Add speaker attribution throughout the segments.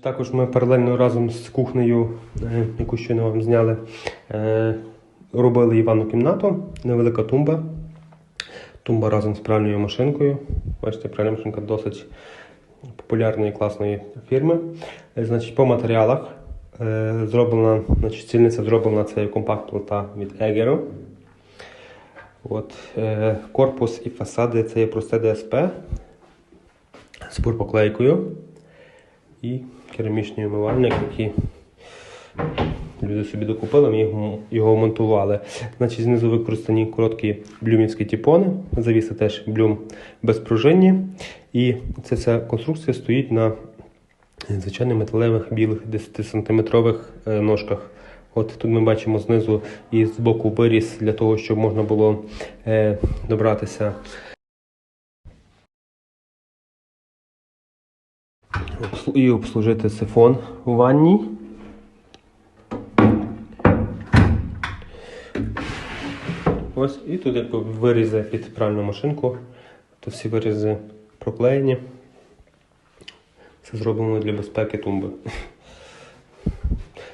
Speaker 1: Також ми паралельно разом з кухнею, е, яку щойно вам зняли, е, робили і ванну кімнату, невелика тумба. Тумба разом з пральною машинкою. Бачите, пральна машинка досить популярної класної фірми. Е, Значить, по матеріалах зроблена, значить, стільниця зроблена це компакт-плита від Егеру. От, корпус і фасади це є просте ДСП з пурпоклейкою і керамічний умивальник, який люди собі докупили, ми його, його монтували. Значить, знизу використані короткі блюмівські тіпони, завіси теж блюм безпружинні. І ця вся конструкція стоїть на звичайних металевих білих 10-сантиметрових е, ножках. От тут ми бачимо знизу і з боку виріз для того, щоб можна було е, добратися і обслужити сифон у ванній. Ось, і тут якби вирізи під пральну машинку. Тут всі вирізи проклеєні. Це зроблено для безпеки тумби.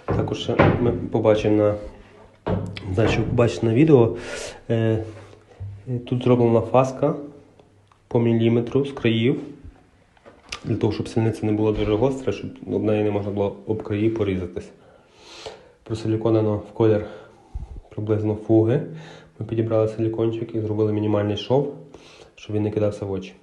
Speaker 1: Також ми побачимо на, ви побачите на відео. Е, тут зроблена фаска по міліметру з країв. Для того, щоб сильниця не була дуже гостра, щоб об неї не можна було об краї порізатися. Просиліконено в колір приблизно фуги. Ми підібрали силікончик і зробили мінімальний шов, щоб він не кидався в очі.